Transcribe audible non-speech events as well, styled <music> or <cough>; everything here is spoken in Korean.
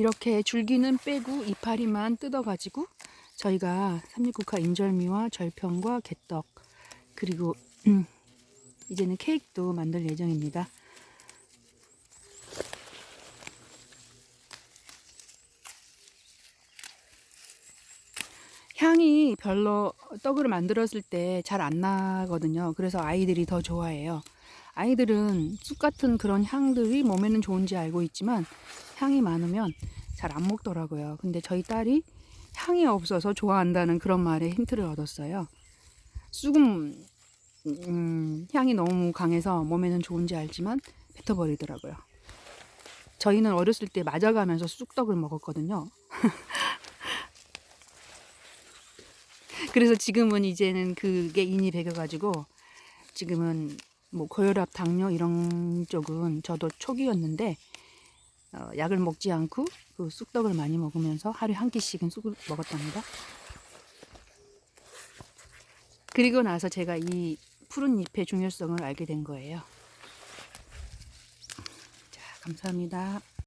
이렇게 줄기는 빼고 이파리만 뜯어가지고 저희가 삼립국화 인절미와 절편과 개떡 그리고 음, 이제는 케이크도 만들 예정입니다. 향이 별로 떡을 만들었을 때 잘 안 나거든요. 그래서 아이들이 더 좋아해요. 아이들은 쑥 같은 그런 향들이 몸에는 좋은지 알고 있지만 향이 많으면 잘 안 먹더라고요. 근데 저희 딸이 향이 없어서 좋아한다는 그런 말에 힌트를 얻었어요. 쑥은 음, 향이 너무 강해서 몸에는 좋은지 알지만 뱉어버리더라고요. 저희는 어렸을 때 맞아가면서 쑥떡을 먹었거든요. <laughs> 그래서 지금은 이제는 그게 인이 배겨가지고 지금은 뭐 고혈압, 당뇨 이런 쪽은 저도 초기였는데 어, 약을 먹지 않고 그 쑥떡을 많이 먹으면서 하루에 한 끼씩은 쑥을 먹었답니다. 그리고 나서 제가 이 푸른 잎의 중요성을 알게 된 거예요. 자, 감사합니다.